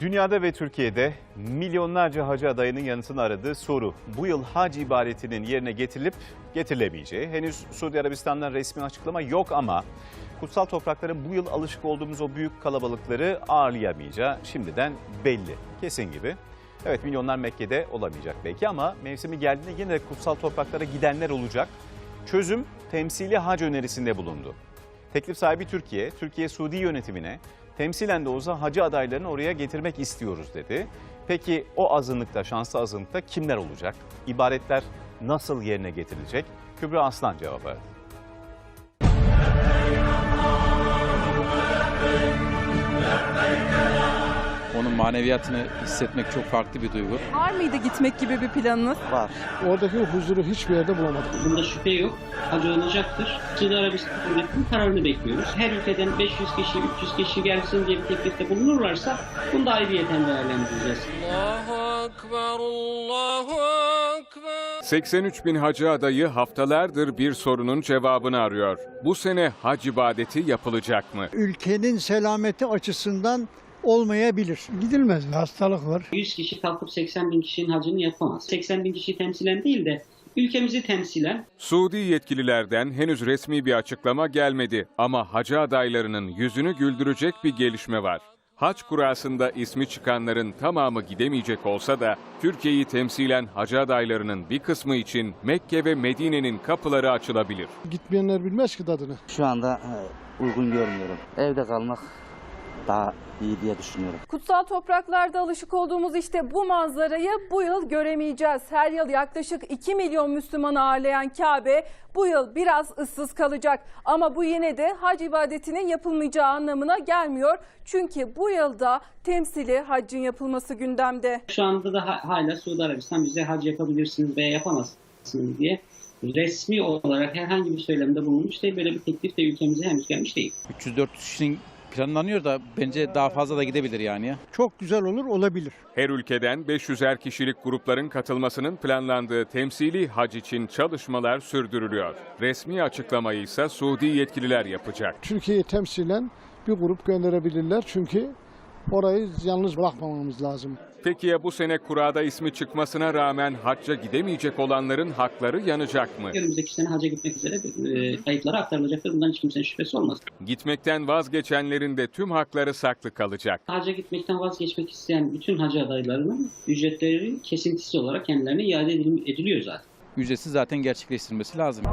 Dünyada ve Türkiye'de milyonlarca hacı adayının yanıtını aradığı soru. Bu yıl hac ibadetinin yerine getirilip getirilemeyeceği. Henüz Suudi Arabistan'dan resmi açıklama yok ama kutsal toprakların bu yıl alışık olduğumuz o büyük kalabalıkları ağırlayamayacağı şimdiden belli. Kesin gibi. Evet milyonlar Mekke'de olamayacak belki ama mevsimi geldiğinde yine de kutsal topraklara gidenler olacak. Çözüm temsili hac önerisinde bulundu. Teklif sahibi Türkiye, Türkiye Suudi yönetimine temsilen de olsa hacı adaylarını oraya getirmek istiyoruz dedi. Peki o azınlıkta, şanslı azınlıkta kimler olacak? İbaretler nasıl yerine getirilecek? Kübra Aslan cevap verdi onun maneviyatını hissetmek çok farklı bir duygu. Var mıydı gitmek gibi bir planınız? Var. Oradaki huzuru hiçbir yerde bulamadık. Bunda şüphe yok. Kazanılacaktır. Şimdi Arabistan Devleti'nin kararını bekliyoruz. Her ülkeden 500 kişi, 300 kişi gelsin diye bir teklifte bulunurlarsa bunu da ayrıyeten değerlendireceğiz. Allahu Akbar, Allahu Akbar. 83 bin hacı adayı haftalardır bir sorunun cevabını arıyor. Bu sene hac ibadeti yapılacak mı? Ülkenin selameti açısından olmayabilir. Gidilmez. Hastalık var. 100 kişi kalkıp 80 bin kişinin hacını yapamaz. 80 bin kişi temsilen değil de ülkemizi temsilen Suudi yetkililerden henüz resmi bir açıklama gelmedi ama hacı adaylarının yüzünü güldürecek bir gelişme var. Hac kurasında ismi çıkanların tamamı gidemeyecek olsa da Türkiye'yi temsilen hacı adaylarının bir kısmı için Mekke ve Medine'nin kapıları açılabilir. Gitmeyenler bilmez ki tadını. Şu anda e, uygun görmüyorum. Evde kalmak daha iyi diye düşünüyorum. Kutsal topraklarda alışık olduğumuz işte bu manzarayı bu yıl göremeyeceğiz. Her yıl yaklaşık 2 milyon Müslümanı ağırlayan Kabe bu yıl biraz ıssız kalacak. Ama bu yine de hac ibadetinin yapılmayacağı anlamına gelmiyor. Çünkü bu yılda temsili haccın yapılması gündemde. şu anda da ha- hala Suudi Arabistan bize hac yapabilirsiniz veya yapamazsınız diye resmi olarak herhangi bir söylemde bulunmuş değil. Böyle bir teklif de ülkemize henüz gelmiş değil. 300-400 kişinin planlanıyor da bence daha fazla da gidebilir yani ya. Çok güzel olur, olabilir. Her ülkeden 500'er kişilik grupların katılmasının planlandığı temsili hac için çalışmalar sürdürülüyor. Resmi açıklamayı ise Suudi yetkililer yapacak. Türkiye'yi temsilen bir grup gönderebilirler. Çünkü orayı yalnız bırakmamamız lazım. Peki ya bu sene kurada ismi çıkmasına rağmen hacca gidemeyecek olanların hakları yanacak mı? Önümüzdeki sene hacca gitmek üzere e, kayıtlara aktarılacaktır. Bundan hiç kimsenin şüphesi olmaz. Gitmekten vazgeçenlerin de tüm hakları saklı kalacak. Hacca gitmekten vazgeçmek isteyen bütün hacı adaylarının ücretleri kesintisiz olarak kendilerine iade edil- ediliyor zaten. Ücretsiz zaten gerçekleştirilmesi lazım.